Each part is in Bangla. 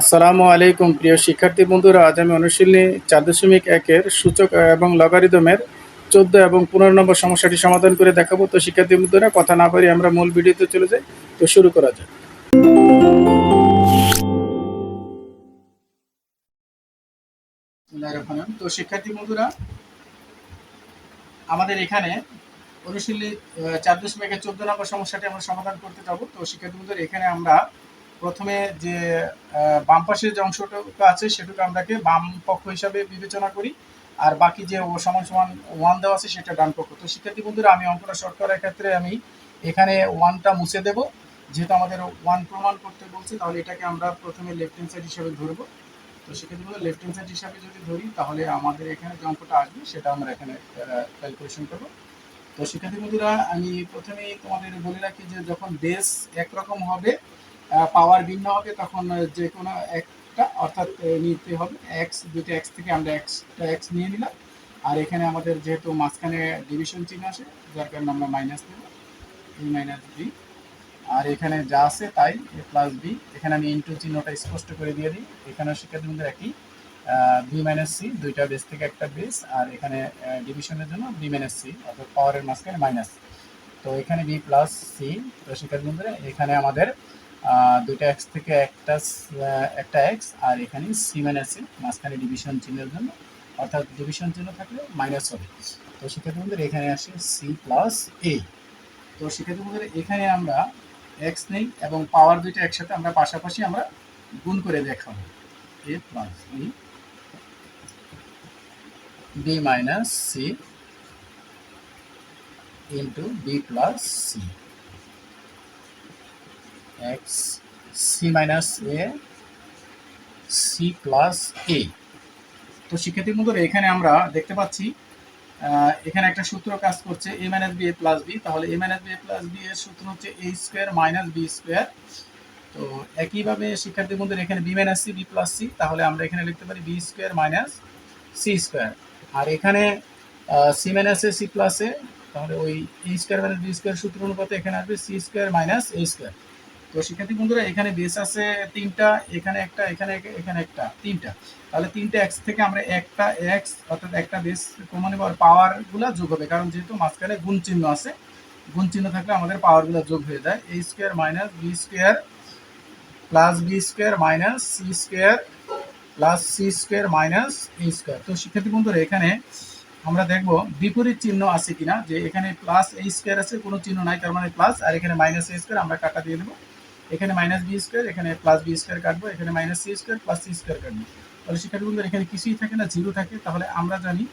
আসসালামু আলাইকুম, প্রিয় শিক্ষার্থী বন্ধুরা। আজ আমি অনুশীলনী চার দশমিক একের সূচক এবং লগারিদমের চোদ্দ এবং পনেরো নম্বর সমস্যাটি সমাধান করে দেখাবো। তো শিক্ষার্থী বন্ধুরা, কথা না পারি আমরা মূল ভিডিওতে চলে যাই। তো শুরু করা যাক। তো শিক্ষার্থী বন্ধুরা, আমাদের এখানে অনুশীলনী চার দশমিক চোদ্দ নম্বর সমস্যাটি আমরা সমাধান করতে যাব। তো শিক্ষার্থী বন্ধুরা, এখানে আমরা প্রথমে যে বাম পাশের যে অংশটুকু আছে সেটুকু আমরাকে বাম পক্ষ হিসাবে বিবেচনা করি। আর বাকি যে ও সমান সমান ওয়ান দেওয়া আছে সেটা ডান পক্ষ। তো শিক্ষার্থী বন্ধুরা, আমি অঙ্কটা শর্ট করার ক্ষেত্রে আমি এখানে ওয়ানটা মুছে দেব। যেহেতু আমাদের ওয়ান প্রমাণ করতে বলছে, তাহলে এটাকে আমরা প্রথমে লেফট হ্যান্ড সাইড হিসাবে ধরবো। তো সেক্ষেত্রে বন্ধু লেফট হ্যান্ড সাইড হিসাবে যদি ধরি, তাহলে আমাদের এখানে যে অঙ্কটা আসবে, সেটা আমরা এখানে ক্যালকুলেশন করব। তো শিক্ষার্থী বন্ধুরা, আমি প্রথমেই তোমাদের বলে রাখি যে যখন বেস একরকম হবে পাওয়ার ভিন্ন হবে, তখন যে কোনো একটা, অর্থাৎ নিতে হবে। এক্স দুটো এক্স থেকে আমরা এক্সটা এক্স নিয়ে নিলাম। আর এখানে আমাদের যেহেতু মাঝখানে ডিভিশন চিহ্ন আছে, যার কারণে আমরা মাইনাস দেবো এই মাইনাস বি আর এখানে যা আছে তাই, এ প্লাস বি এখানে আমি ইন্টু চিহ্নটা স্পষ্ট করে দিয়ে দিই। এখানেও শিক্ষার্থী বন্ধুরা একই বি মাইনাস সি দুইটা বেস থেকে একটা বেস আর এখানে ডিভিশনের জন্য বি মাইনাস সি অর্থাৎ পাওয়ারের মাঝখানে মাইনাস তো এখানে বি প্লাস সি তো শিক্ষার্থী এখানে আমাদের দুইটা এক্স থেকে একটা একটা এক্স আর এখানে সি মাইনাস সি মাঝখানে ডিভিশন চিহ্নের জন্য, অর্থাৎ ডিভিশন চিহ্ন থাকলে মাইনাস হবে। তো শিক্ষার্থী বন্ধুরা এখানে আসে সি প্লাস এ তো শিক্ষার্থী বন্ধুরা এখানে আমরা এক্স নেই এবং পাওয়ার দুইটা একসাথে আমরা পাশাপাশি আমরা গুণ করে দেখাবো। A plus B B minus C into B plus C x C minus A C plus A তো শিক্ষার্থী বন্ধুরা, এখানে আমরা দেখতে পাচ্ছি এখানে একটা সূত্র কাজ করছে A minus B A plus B তাহলে এ minus B A plus B এর সূত্র হচ্ছে A square minus B square তো একইভাবে শিক্ষার্থী বন্ধুরা, এখানে B minus C B plus C তাহলে আমরা এখানে লিখতে পারি B square minus C square আর এখানে C minus A C plus A তাহলে ওই A square minus B square সূত্র অনুপাতে এখানে আসবে C square minus A square তো শিক্ষার্থী বন্ধুরা, এখানে বেস আছে তিনটা, এখানে একটা, এখানে এখানে একটা, তিনটা। তাহলে তিনটা এক্স থেকে আমরা একটা এক্স অর্থাৎ একটা বেস কমন নেব আর পাওয়ারগুলা যোগ হবে। কারণ যেহেতু মাঝখানে গুণ চিহ্ন আছে, গুণ চিহ্ন থাকলে আমাদের পাওয়ারগুলা যোগ হয়ে যায়। A square minus B square plus B square minus C square plus C square minus A square তো শিক্ষার্থী বন্ধুরা, এখানে আমরা দেখব বিপরীত চিহ্ন আছে কিনা, যে এখানে প্লাস এ স্কোয়ার আছে, কোনো চিহ্ন নাই, তার মানে প্লাস আর এখানে মাইনাস এ স্কোয়ার আমরা কাটা দিয়ে দেবো। এখানে মাইনাস বি স্কোয়ার এখানে প্লাস বি স্কোয়ার কাটবো, এখানে minus C square plus C square কাটবো। তাহলে শিক্ষার্থী বন্ধুরা এখানে কিছুই থাকে না জিরো থাকে। তাহলে আমরা জানি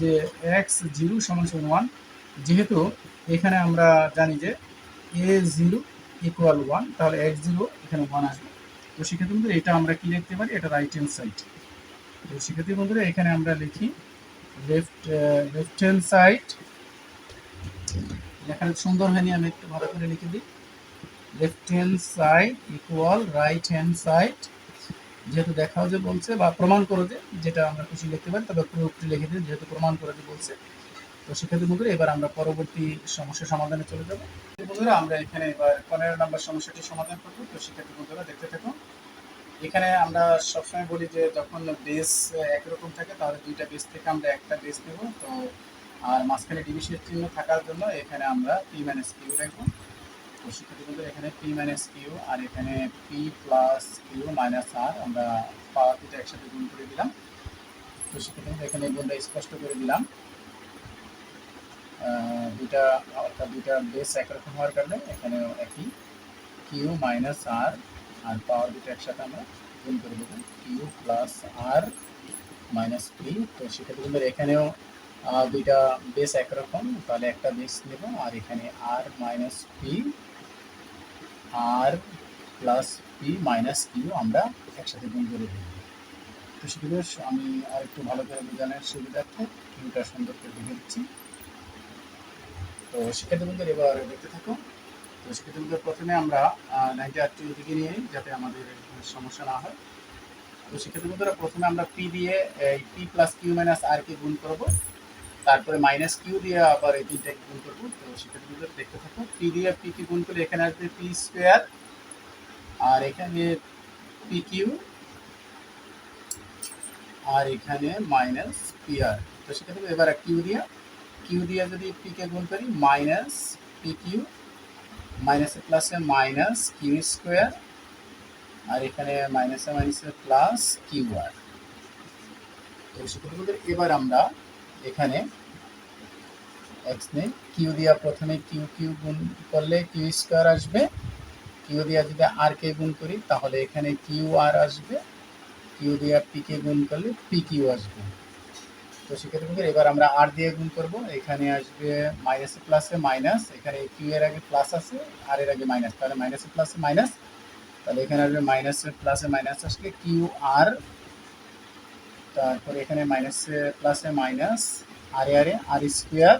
যে এক্স জিরো সমান সমান ওয়ান যেহেতু এখানে আমরা জানি যে এ জিরো ইকুয়াল ওয়ান তাহলে এক্স জিরো এখানে ওয়ান আসবে। তো শিক্ষার্থী বন্ধুরা এটা আমরা কি লিখতে পারি? এটা রাইট হ্যান্ড সাইড তো শিক্ষার্থী বন্ধুরা এখানে আমরা লিখি লেফট লেফট হ্যান্ড সাইড লেখাটা সুন্দর হয়নি, আমি একটু ভালো করে লিখে দিই। Left hand side equal right hand side যেহেতু দেখাও যে বলছে বা প্রমাণ করো যে যেটা আমরা খুশি লিখতে পারি, তবে পুরোপুরি লিখে দিই যেহেতু প্রমাণ করে যে বলছে। তো শিক্ষার্থী বন্ধুরা, এবার আমরা পরবর্তী সমস্যা সমাধানে চলে যাব। বন্ধুরা, আমরা এখানে এবার পনেরো নম্বর সমস্যাটি সমাধান করব। তো শিক্ষার্থী বন্ধুরা, দেখতে থাকুন। এখানে আমরা সবসময় বলি যে যখন বেস একরকম থাকে, তাহলে দুইটা বেস থেকে আমরা একটা বেস নেব। তো আর মাঝখানে ডিভিশনের চিহ্ন থাকার জন্য এখানে আমরা পি মাইনাস কিউ রাখব। তো এখানে পি মাইনাস কিউ আর এখানে P plus Q minus R আমরা পাওয়ার দুটো একসাথে গুণ করে দিলাম। এখানে গুণটা স্পষ্ট করে দিলাম। দুইটা, অর্থাৎ দুইটা বেস একরকম হওয়ার কারণে এখানেও একই। কিউ মাইনাস আর পাওয়ার দুটো একসাথে আমরা গুণ করে দেবো Q plus R minus P তো সেক্ষেত্রে এখানেও দুইটা বেস একরকম তাহলে একটা বেস নেব আর এখানে R minus P R plus P minus Q আমরা একসাথে গুণ করে দেবো তো সেগুলো আমি আর একটু ভালো করে বোঝানোর সুবিধার্থে কিউটা সুন্দর করে লিখে দিচ্ছি তো শিক্ষার্থী বন্ধুরা এবার দেখতে থাকো। তো শিক্ষার্থী বন্ধুরা প্রথমে আমরা নাইনটি আটটি দিকে নিয়ে যাতে আমাদের সমস্যা না হয়। তো শিক্ষার্থী বন্ধুরা প্রথমে আমরা পি দিয়ে, এই P plus Q minus R কে গুণ করব। তারপরে মাইনাস কিউ দিয়ে আবার এই তিনটাকে গুণ করব, তো শিক্ষার্থী বন্ধুরা দেখতে থাকো। পি দিয়ে পি কে গুণ করলে এখানে আসবে পি স্কোয়ার আর এখানে পি কিউ আর এখানে মাইনাস পি আর তো সেটা সেক্ষেত্রে এবার কিউ দিয়া কিউ দিয়ে যদি পি কে গুণ করি মাইনাস পি কিউ মাইনাসে প্লাসে মাইনাস কিউ স্কোয়ার আর এখানে মাইনাসে মাইনাসে প্লাস কিউ আর তো সেক্ষেত্রে এবার আমরা এখানে এক্স নেই কিউ দিয়া প্রথমে কিউ কিউ গুণ করলে কিউ স্কোয়ার আসবে। কিউ দিয়া যদি আর কে গুণ করি, তাহলে এখানে কিউ আর আসবে। কিউ দিয়া পি কে গুণ করলে পি কিউ আসবে। তো সেক্ষেত্রে এবার আমরা আর দিয়ে গুণ করব। এখানে আসবে মাইনাসে প্লাসে মাইনাস এখানে কিউ এর আগে প্লাস আছে আর এর আগে মাইনাস তাহলে মাইনাসে প্লাসে মাইনাস তাহলে এখানে আসবে মাইনাসে প্লাসে মাইনাস আসলে কিউ আর তারপরে এখানে মাইনাসে প্লাসে মাইনাস আর আরে আর স্কোয়ার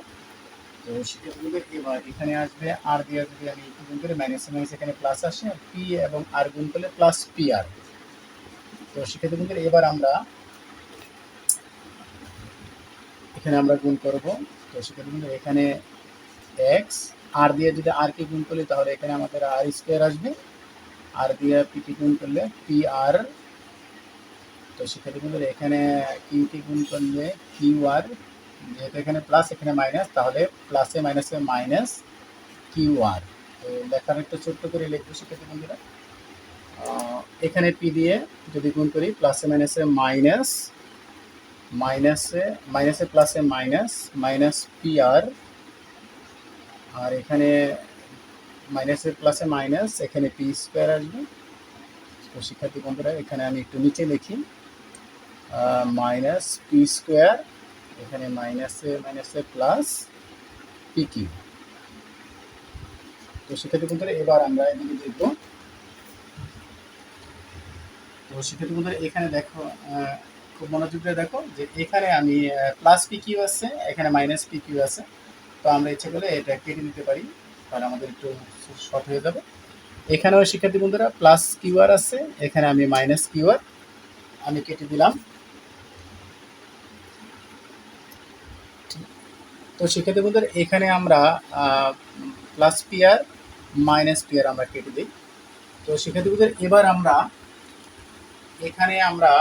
তো সেক্ষেত্রে এবার এখানে আসবে আর দিয়ে যদি আমি গুণ করে মাইনাসে মাইনাস এখানে প্লাস আসে পি এবং আর গুণ করলে প্লাস পি আর তো সেক্ষেত্রে কিন্তু এবার আমরা এখানে আমরা গুণ করব। তো সেক্ষেত্রে কিন্তু এখানে এক্স আর দিয়ে যদি আর কে গুণ করি, তাহলে এখানে আমাদের আর স্কোয়ার আসবে। আর দিয়ে পি কে গুণ করলে পি আর তো সেক্ষেত্রে কিন্তু এখানে কিউ কে গুণ করলে কিউ আর যেহেতু এখানে প্লাস এখানে মাইনাস তাহলে প্লাসে মাইনাসে মাইনাস কিউ আর তো লেখার একটু ছোট্ট করে লিখব সেক্ষেত্রে বন্ধুরা। এখানে পি দিয়ে যদি গুণ করি প্লাসে মাইনাসে মাইনাস মাইনাসে মাইনাসে প্লাসে মাইনাস মাইনাস পি আর আর এখানে মাইনাসে প্লাসে মাইনাস এখানে পি স্কোয়ার আসবে। তো শিক্ষার্থী বন্ধুরা, এখানে আমি একটু নিচে লিখি। মাইনাস পি স্কোয়ার এখানে মাইনাসে মাইনাসে প্লাস পি কিউ তো শিক্ষার্থী বন্ধুরা এবার আমরা এদিকে দেখব। তো শিক্ষার্থী বন্ধুরা এখানে দেখো খুব মনোযোগ দিয়ে দেখো যে এখানে আমি প্লাস পি কিউ আছে, এখানে মাইনাস পি কিউ আছে। তো আমরা ইচ্ছে করলে এটা কেটে নিতে পারি, তাহলে আমাদের একটু শর্ট হয়ে যাবে। এখানেও শিক্ষার্থী বন্ধুরা প্লাস কিউআর আছে, এখানে আমি মাইনাস কিউআর আমি কেটে দিলাম। তো শিক্ষার্থী বন্ধুরা এখানে আমরা প্লাস পিয়ার মাইনাস পিয়ার আমরা কেটে দিই। তো শিক্ষার্থী বন্ধুরা এবার আমরা এখানে আমরা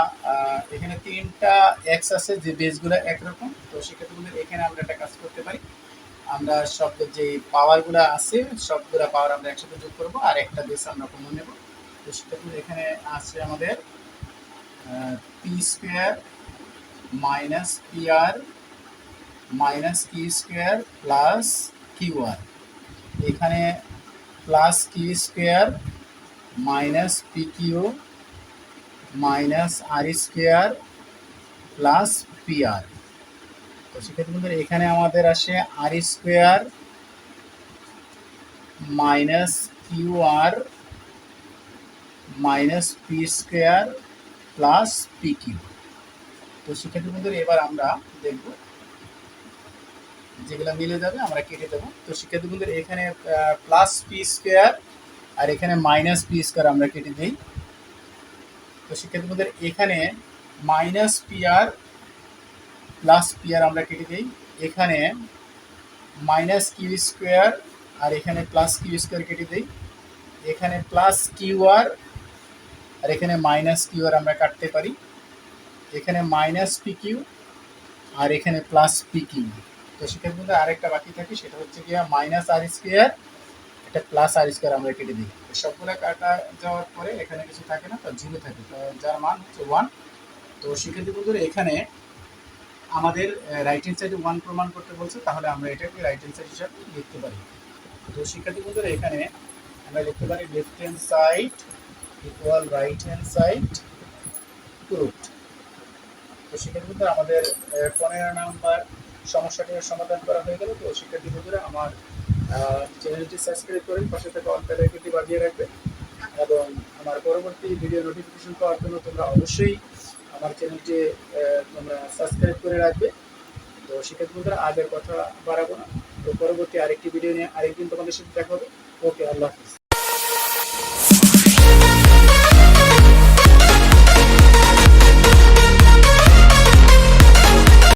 এখানে তিনটা এক্স আছে যে বেসগুলো একরকম। তো শিক্ষার্থী বন্ধুরা এখানে আমরা একটা কাজ করতে পারি। আমরা সব যে পাওয়ারগুলো আছে সবগুলো পাওয়ার আমরা একসাথে যোগ করব আর একটা বেস আমরা কমন নেব। তো শিক্ষার্থী এখানে আছে আমাদের P square minus P R minus Q square plus Q R এখানে plus Q square minus P Q minus R square plus P R তো সেক্ষেত্রে এখানে আমাদের আসে R square minus Q R minus P square plus P Q তো সেক্ষেত্রে বন্ধুরা, এবার আমরা দেখব যেগুলো মিলে যাবে, আমরা কেটে দেবো। তো শিক্ষার্থী এখানে প্লাস পি স্কোয়ার আর এখানে মাইনাস পি স্কোয়ার আমরা কেটে দিই। তো শিক্ষার্থী বন্ধুরা, এখানে minus P R plus P R আমরা কেটে দিই। এখানে মাইনাস কিউ স্কোয়ার আর এখানে প্লাস কিউ স্কোয়ার কেটে দিই। এখানে প্লাস কিউ আর আর এখানে মাইনাস কিউ আর আমরা কাটতে পারি। এখানে মাইনাস পি কিউ আর এখানে প্লাস পি কিউ তো সেক্ষেত্রে মধ্যে আরেকটা বাকি থাকে, সেটা হচ্ছে গিয়া মাইনাস আর স্কোয়ার এটা প্লাস আর স্কোয়ার আমরা কেটে দিই। সবগুলো কাটা যাওয়ার পরে এখানে কিছু থাকে না, তো জিরো থাকে। তো যার মান হচ্ছে ওয়ান তো শিক্ষার্থী বন্ধুরা এখানে আমাদের রাইট হ্যান্ড সাইডে ওয়ান প্রমাণ করতে বলছে, তাহলে আমরা এটাকে রাইট হ্যান্ড সাইড হিসাবে লিখতে পারি। তো শিক্ষার্থী বন্ধুরা এখানে আমরা লিখতে পারি left hand side equal right hand side two root তো শিক্ষার্থী বন্ধুরা আমাদের পনেরো নাম্বার সমস্যাটির সমাধান করা হয়ে গেল। তো শিক্ষার্থী বন্ধুরা, আমার চ্যানেলটি সাবস্ক্রাইব করেন পাশে থাকা অল বেলাইকনটি বাজিয়ে রাখবে এবং আমার পরবর্তী ভিডিও নোটিফিকেশন পাওয়ার জন্য তোমরা অবশ্যই আমার চ্যানেলটি তোমরা সাবস্ক্রাইব করে রাখবে। তো শিক্ষার্থী বন্ধুরা আগের কথা বাড়াবো না। তো পরবর্তী আরেকটি ভিডিও নিয়ে আরেকদিন তোমাদের সাথে দেখা হবে। ওকে, আল্লাহ হাফিজ।